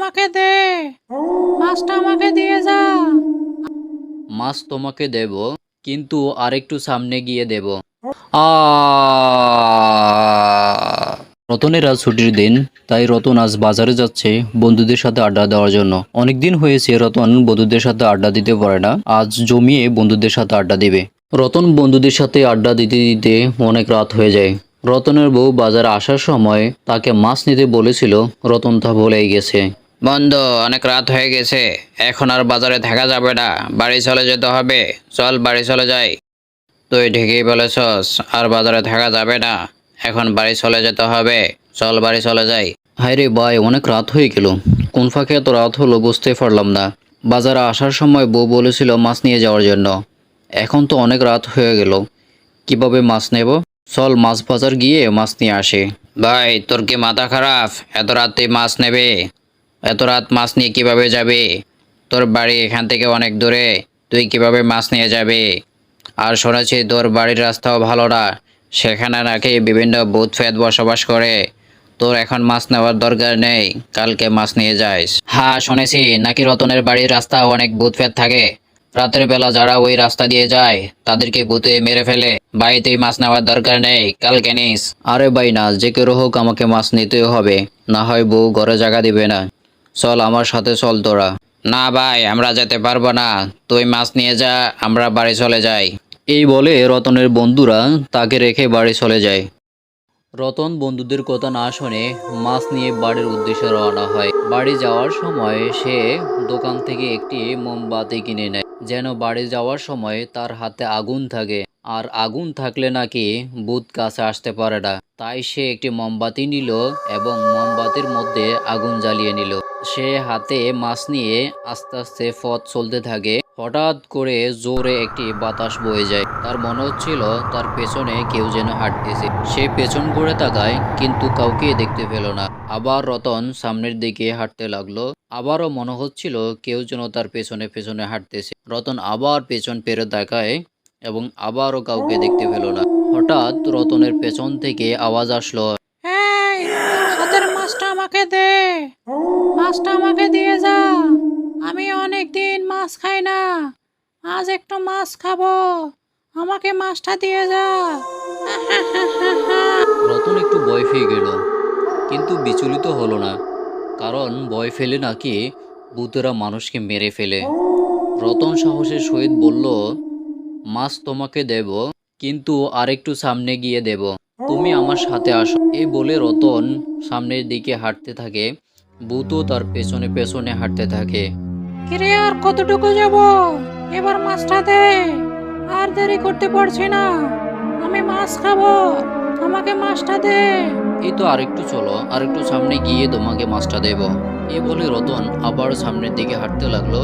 আমাকে দে। মাছটা আমাকে দিয়ে যা। মাছ তোমাকে দেব, কিন্তু আরেকটু সামনে গিয়ে দেব। রতনের আজ ছুটির দিন, তাই রতন আজ বাজারে যাচ্ছে বন্ধুদের সাথে আড্ডা দেওয়ার জন্য। অনেকদিন হয়েছে রতন বন্ধুদের সাথে আড্ডা দিতে পারে না, আজ জমিয়ে বন্ধুদের সাথে আড্ডা দিবে। রতন বন্ধুদের সাথে আড্ডা দিতে দিতে অনেক রাত হয়ে যায়। রতনের বউ বাজারে আসার সময় তাকে মাছ নিতে বলেছিল, রতন তা ভুলেই গেছে। বন্ধু অনেক রাত হয়ে গেছে। এখন আর বাজারে থাকা যাবে না। বাড়ি চলে যেতে হবে। চল বাড়ি চলে যাই। তুই ঠিকই বলেছস আর বাজারে থাকা যাবে না। এখন বাড়ি চলে যেতে হবে। চল বাড়ি চলে যাই। হায় রে ভাই অনেক রাত হয়ে গেল। কোন ফাঁকে এত রাত হলো বুঝতে পারলাম না। বাজারে আসার সময় বউ বলেছিল মাছ নিয়ে যাওয়ার জন্য। এখন তো অনেক রাত হয়ে গেল। কীভাবে মাছ নেব? চল মাছ বাজার গিয়ে মাছ নিয়ে আসে। ভাই তোর কি মাথা খারাপ? এত রাতে মাছ নেবে? এত রাত মাছ নিয়ে কীভাবে যাবে? তোর বাড়ি এখান থেকে অনেক দূরে। তুই কীভাবে মাছ নিয়ে যাবে? আর শুনেছি তোর বাড়ির রাস্তাও ভালো না। সেখানে নাকি বিভিন্ন ভূত ফেদ বসবাস করে। তোর এখন মাছ নেওয়ার দরকার নেই। কালকে মাছ নিয়ে যাইস। হ্যাঁ শুনেছি। নাকি রতনের বাড়ির রাস্তা অনেক ভূত ফেদ থাকে। রাতের বেলা যারা ওই রাস্তা দিয়ে যায়, তাদেরকে ভূতে মেরে ফেলে। বাড়িতেই মাছ নেওয়ার দরকার নেই। কালকে নিস। আরে ভাই না, যে কেউ হোক আমাকে মাছ নিতেও হবে। না হয় বউ ঘরে জায়গা দিবে না। চল আমার সাথে চল তোরা। না ভাই আমরা যেতে পারব না। তুই মাছ নিয়ে যা আমরা বাড়ি চলে যাই। এই বলে রতনের বন্ধুরা তাকে রেখে বাড়ি চলে যায়। রতন বন্ধুদের কথা না শুনে মাছ নিয়ে বাড়ির উদ্দেশ্যে রওনা হয়। বাড়ি যাওয়ার সময় সে দোকান থেকে একটি মোমবাতি কিনে নেয়। যেন বাড়ি যাওয়ার সময় তার হাতে আগুন থাকে। আর আগুন থাকলে নাকি ভূত কাছে আসতে পারে না। তাই সে একটি মোমবাতি নিল এবং মোমবাতির মধ্যে আগুন জ্বালিয়ে নিল। সে হাতে মাছ নিয়ে আস্তে আস্তে পথ চলতে থাকে। হঠাৎ করে জোরে একটি বাতাস বয়ে যায়। তার মনে হচ্ছিল তার পেছনে কেউ যেন হাঁটতেছে। সে পেছন ঘুরে তাকায়, কিন্তু কাউকে দেখতে পেল না। আবার রতন সামনের দিকে হাঁটতে লাগল। আবারও মনে হচ্ছিল কেউ যেন তার পেছনে পেছনে হাঁটতেছে। রতন আবার পেছন পেরে তাকায় এবং আবারও কাউকে দেখতে পেল না। হঠাৎ রতনের পেছন থেকে আওয়াজ আসলো এই তোর হাতের মাছটা আমাকে দে। মাছটা আমাকে দিয়ে যা। আমি অনেক দিন মাছ খাই না। আজ একটু মাছ খাব। আমাকে মাছটা দিয়ে যা। রতন একটু ভয় পেয়ে গেল, কিন্তু বিচলিত হলো না, কারণ ভয় ফেলে নাকি ভূতেরা মানুষকে মেরে ফেলে। রতন সাহসের সহিত বলল, মাছ তোমাকে দেব, কিন্তু আরেকটু সামনে গিয়ে দেব। তুমি আমার সাথে আসো। এই বলে রতন সামনের দিকে হাঁটতে থাকে। ভূতও তার পেছনে পেছনে হাঁটতে থাকে। কিরে আর কতটুকু যাব? এবার মাছটা দে। আর দেরি করতে পারছি না। আমি মাছ খাব। আমাকে মাছটা দে। এই তো আরেকটু চলো। আরেকটু সামনে গিয়ে তোমাকে মাছটা দেব। এই বলে রতন আবার সামনের দিকে হাঁটতে লাগল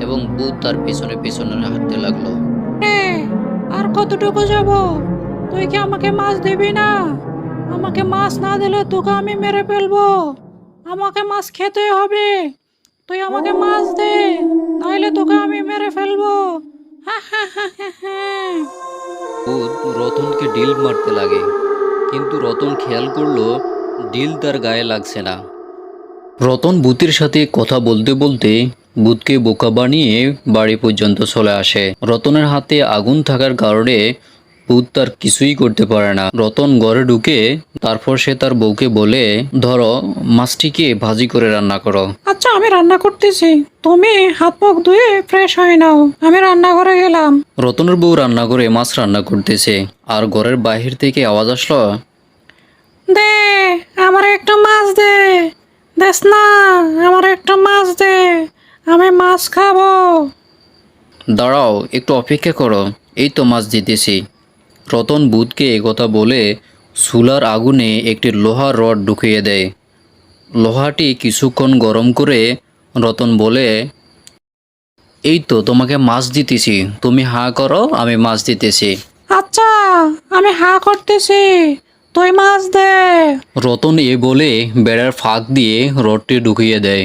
এবং বুধ তার পেছনে পেছনে হাঁটতে লাগল। আর কতটুকু যাব? তুই কি আমাকে মাছ দিবি না? আমাকে মাছ না দিলে তোকে আমি মেরে ফেলব। আমাকে মাছ খেতে হবে। তুই আমাকে মাছ দে, নাইলে তোকে আমি মেরে ফেলব। রতনকে ডিল মারতে লাগে। কিন্তু রতন খেয়াল করল, ডিল তার গায়ে লাগছে না। রতন ভূতের সাথে কথা বলতে বলতে ভূতকে বোকা বানিয়ে বাড়ি পর্যন্ত চলে আসে। রতনের হাতে আগুন থাকার কারণে ভূত তার কিছুই করতে পারে না। রতন ঘরে ঢুকে তারপর সে তার বউকে বলে ধরো মাছটিকে ভাজি করে রান্না করো। আচ্ছা আমি রান্না করতেছি। তুমি হাত মুখ ধুয়ে ফ্রেশ হয়ে নাও। আমি রান্নাঘরে গেলাম। রতনের বউ রান্না করে মাছ রান্না করতেছে। আর ঘরের বাহির থেকে আওয়াজ আসলো দে আমার একটা মাছ দে। দেস না আমার একটা মাছ দে। আমি মাছ খাব। দাঁড়াও একটু অপেক্ষা করো। এই তো মাছ দিতেছি। রতন বুধকে কথা বলে চুলার আগুনে একটি লোহার রড ঢুকিয়ে দেয়। লোহাটি কিছুক্ষণ গরম করে রতন বলে এই তো তোমাকে মাছ দিতেছি। তুমি হা করো আমি মাছ দিতেছি। আচ্ছা আমি হা করতেছি। তুই মাছ দে। রতন এ বলে বেড়ার ফাঁক দিয়ে রডটি ঢুকিয়ে দেয়।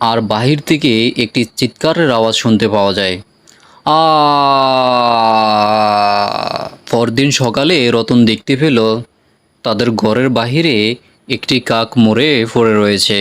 আর বাহির থেকে একটি চিৎকারের আওয়াজ শুনতে পাওয়া যায়। আ পরদিন সকালে রতন দেখতে পেল তাদের ঘরের বাহিরে একটি কাক মরে পড়ে রয়েছে।